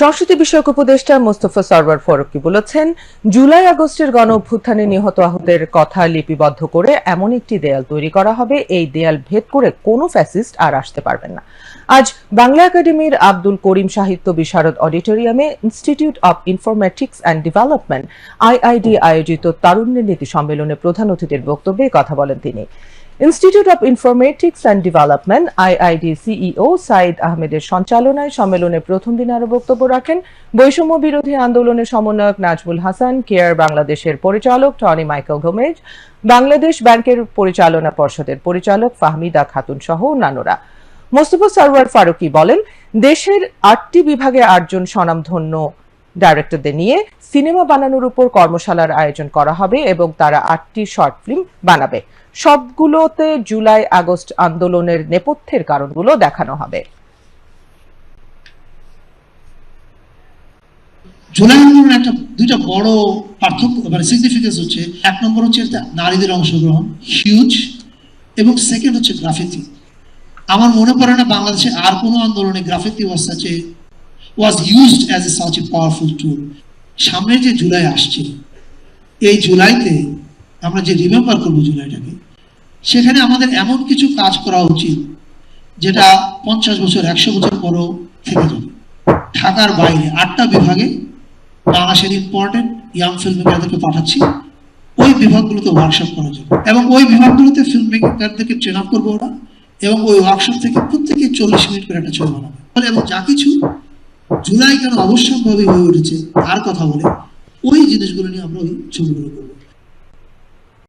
সংস্কৃতি বিষয়ক উপদেষ্টা মোস্তফা সরওয়ার ফারুকী বলেছেন, জুলাই আগস্টের গণ অভ্যুত্থানে নিহত আহতের কথা লিপিবদ্ধ করে এমন একটি দেয়াল তৈরি করা হবে। এই দেয়াল ভেদ করে কোনো ফ্যাসিস্ট আর আসতে পারবেন না। আজ বাংলা একাডেমির আব্দুল করিম সাহিত্য বিশারদ অডিটোরিয়ামে institute of informatics and development, IID আয়োজিত তারুণ্যের নীতি সম্মেলনে প্রধান অতিথির বক্তব্যে কথা বলেন তিনি। Institute of informatics and development IID CEO Saeed আহমেদের সঞ্চালনায় সম্মেলনের প্রথম দিনে আরও বক্তব্য রাখেন বৈষম্য বিরোধী আন্দোলনের সমন্বয়ক নাজমুল হাসান, কেয়ার বাংলাদেশের পরিচালক টনি মাইকেল গোমেজ বাংলাদেশ ব্যাংকের পরিচালনা পর্ষদের পরিচালক ফাহমিদা খাতুন সহ অন্যান্যরা। মোস্তফা সরওয়ার ফারুকী বলেন, দেশের আটটি বিভাগে আটজন স্বনামধন্য ডাইরেক্টরদের নিয়ে সিনেমা বানানোর উপর কর্মশালার আয়োজন করা হবে এবং তারা আটটি শর্ট ফিল্ম বানাবে। সবগুলোতে জুলাই, আগস্ট আন্দোলনের নেপথ্যের কারণগুলো দেখানো হবে। জুলাই আন্দোলনের একটা, দুইটা বড় পার্থক্য মানে সিগনিফিকেন্স হচ্ছে, এক নম্বর হচ্ছে নারীদের অংশগ্রহণ হিউজ এবং সেকেন্ড হচ্ছে গ্রাফিতি আমার মনে পড়ে না বাংলাদেশে আর কোনো আন্দোলনে গ্রাফিতি অবস্থা a was used as a such a powerful tool সামনে যে জুলাই আসছে, এই জুলাইতে আমরা যে রিমেম্বার করব জুলাইটাকে, সেখানে আমাদের এমন কিছু কাজ করা উচিত যেটা পঞ্চাশ বছর, একশো বছর পরও থেকে যাবে। ঢাকার বাইরে আটটা বিভাগে বাংলাদেশের ইম্পর্টেন্ট ইয়াং ফিল্ম মেকারদেরকে পাঠাচ্ছি। ওই বিভাগগুলোতে ওয়ার্কশপ করার জন্য। এবং ওই বিভাগগুলোতে ফিল্ম মেকারদেরকে ট্রেন আপ করব ওরা। এবং ওই ওয়ার্কশপ থেকে প্রত্যেকে চল্লিশ মিনিট করে একটা ছবি বানাবে। এবং যা কিছু জুলাই কেন অবশ্যম্ভাবী হয়ে উঠেছে? তার কথা বলে ওই জিনিসগুলো নিয়ে আমরা ওই ছবিগুলো করব।